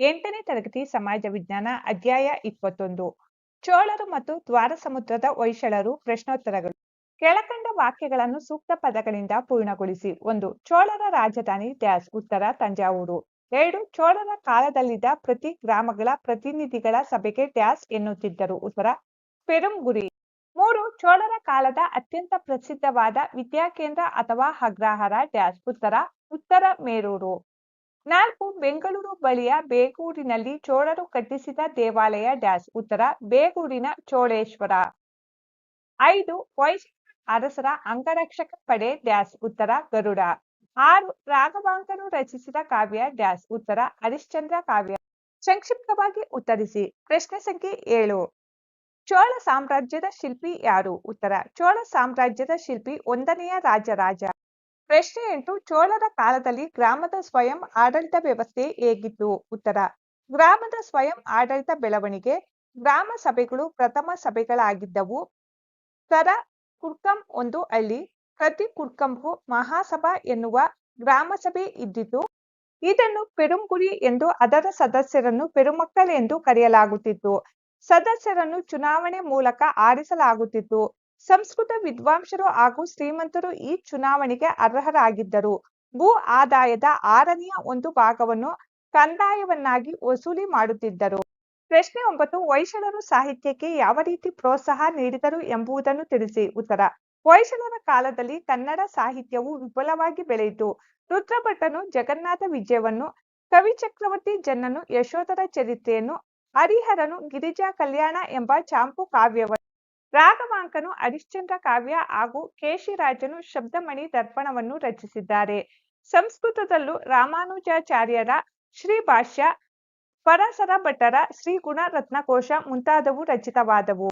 ಎಂಟನೇ ತರಗತಿ ಸಮಾಜ ವಿಜ್ಞಾನ ಅಧ್ಯಾಯ ಇಪ್ಪತ್ತೊಂದು. ಚೋಳರು ಮತ್ತು ದ್ವಾರ ಸಮುದ್ರದ ಹೊಯ್ಸಳರು ಪ್ರಶ್ನೋತ್ತರಗಳು. ಕೆಳಕಂಡ ವಾಕ್ಯಗಳನ್ನು ಸೂಕ್ತ ಪದಗಳಿಂದ ಪೂರ್ಣಗೊಳಿಸಿ. ಒಂದು, ಚೋಳರ ರಾಜಧಾನಿ ಡ್ಯಾಸ್, ಉತ್ತರ ತಂಜಾವೂರು. ಎರಡು, ಚೋಳರ ಕಾಲದಲ್ಲಿದ್ದ ಪ್ರತಿ ಗ್ರಾಮಗಳ ಪ್ರತಿನಿಧಿಗಳ ಸಭೆಗೆ ಡ್ಯಾಸ್ ಎನ್ನುತ್ತಿದ್ದರು. ಉತ್ತರ, ಪೆರುಂಗುರಿ. ಮೂರು, ಚೋಳರ ಕಾಲದ ಅತ್ಯಂತ ಪ್ರಸಿದ್ಧವಾದ ವಿದ್ಯಾಕೇಂದ್ರ ಅಥವಾ ಅಗ್ರಹಾರ ಡ್ಯಾಸ್. ಉತ್ತರ ಉತ್ತರ ಮೇರೂರು. ನಾಲ್ಕು ಬೆಂಗಳೂರು ಬಳಿಯ ಬೇಗೂರಿನಲ್ಲಿ ಚೋಳರು ಕಟ್ಟಿಸಿದ ದೇವಾಲಯ ಡ್ಯಾಸ್ ಉತ್ತರ ಬೇಗೂರಿನ ಚೋಳೇಶ್ವರ. ಐದು ವೈಶ್ ಅರಸರ ಅಂಗರಕ್ಷಕ ಪಡೆ ಡ್ಯಾಸ್ ಉತ್ತರ ಗರುಡ. ಆರು ರಾಘವಾಂಕರು ರಚಿಸಿದ ಕಾವ್ಯ ಡ್ಯಾಸ್ ಉತ್ತರ ಹರಿಶ್ಚಂದ್ರ ಕಾವ್ಯ. ಸಂಕ್ಷಿಪ್ತವಾಗಿ ಉತ್ತರಿಸಿ, ಪ್ರಶ್ನೆ ಸಂಖ್ಯೆ ಏಳು. ಚೋಳ ಸಾಮ್ರಾಜ್ಯದ ಶಿಲ್ಪಿ ಯಾರು? ಉತ್ತರ, ಚೋಳ ಸಾಮ್ರಾಜ್ಯದ ಶಿಲ್ಪಿ ಒಂದನೆಯ ರಾಜರಾಜ. ಪ್ರಶ್ನೆ ಎಂಟು, ಚೋಳರ ಕಾಲದಲ್ಲಿ ಗ್ರಾಮದ ಸ್ವಯಂ ಆಡಳಿತ ವ್ಯವಸ್ಥೆ ಹೇಗಿತ್ತು? ಉತ್ತರ, ಗ್ರಾಮದ ಸ್ವಯಂ ಆಡಳಿತ ಬೆಳವಣಿಗೆ, ಗ್ರಾಮ ಸಭೆಗಳು ಪ್ರಥಮ ಸಭೆಗಳಾಗಿದ್ದವು. ಕರ ಕುರ್ಕಂ ಒಂದು ಹಳ್ಳಿ ಪ್ರತಿ ಕುರ್ಕಂಗೂ ಮಹಾಸಭಾ ಎನ್ನುವ ಗ್ರಾಮ ಸಭೆ ಇದ್ದಿತು. ಇದನ್ನು ಪೆರುಂಗುರಿ ಎಂದು ಅದರ ಸದಸ್ಯರನ್ನು ಪೆರುಮಕ್ಕಳೆಂದು ಕರೆಯಲಾಗುತ್ತಿತ್ತು. ಸದಸ್ಯರನ್ನು ಚುನಾವಣೆ ಮೂಲಕ ಆರಿಸಲಾಗುತ್ತಿತ್ತು. ಸಂಸ್ಕೃತ ವಿದ್ವಾಂಸರು ಹಾಗೂ ಶ್ರೀಮಂತರು ಈ ಚುನಾವಣೆಗೆ ಅರ್ಹರಾಗಿದ್ದರು. ಭೂ ಆದಾಯದ ಆರನೆಯ ಒಂದು ಭಾಗವನ್ನು ಕಂದಾಯವನ್ನಾಗಿ ವಸೂಲಿ ಮಾಡುತ್ತಿದ್ದರು. ಪ್ರಶ್ನೆ ಒಂಬತ್ತು ಹೊಯ್ಸಳರು ಸಾಹಿತ್ಯಕ್ಕೆ ಯಾವ ರೀತಿ ಪ್ರೋತ್ಸಾಹ ನೀಡಿದರು ಎಂಬುದನ್ನು ತಿಳಿಸಿ. ಉತ್ತರ ಹೊಯ್ಸಳರ ಕಾಲದಲ್ಲಿ ಕನ್ನಡ ಸಾಹಿತ್ಯವು ವಿಪುಲವಾಗಿ ಬೆಳೆಯಿತು. ರುದ್ರಭಟ್ಟನು ಜಗನ್ನಾಥ ವಿಜಯವನ್ನು, ಕವಿ ಚಕ್ರವರ್ತಿ ಜನ್ನನು ಯಶೋಧರ ಚರಿತ್ರೆಯನ್ನು, ಹರಿಹರನು ಗಿರಿಜಾ ಕಲ್ಯಾಣ ಎಂಬ ಚಾಂಪು ಕಾವ್ಯವನ್ನು ರಾಘವಾಂಕನು ಹರಿಶ್ಚಂದ್ರ ಕಾವ್ಯ ಹಾಗೂ ಕೇಶಿರಾಜನು ಶಬ್ದಮಣಿ ದರ್ಪಣವನ್ನು ರಚಿಸಿದ್ದಾರೆ. ಸಂಸ್ಕೃತದಲ್ಲೂ ರಾಮಾನುಜಾಚಾರ್ಯರ ಶ್ರೀ ಭಾಷ್ಯ, ಪರಸರ ಭಟ್ಟರ ಶ್ರೀ ಗುಣರತ್ನಕೋಶ ಮುಂತಾದವು ರಚಿತವಾದವು.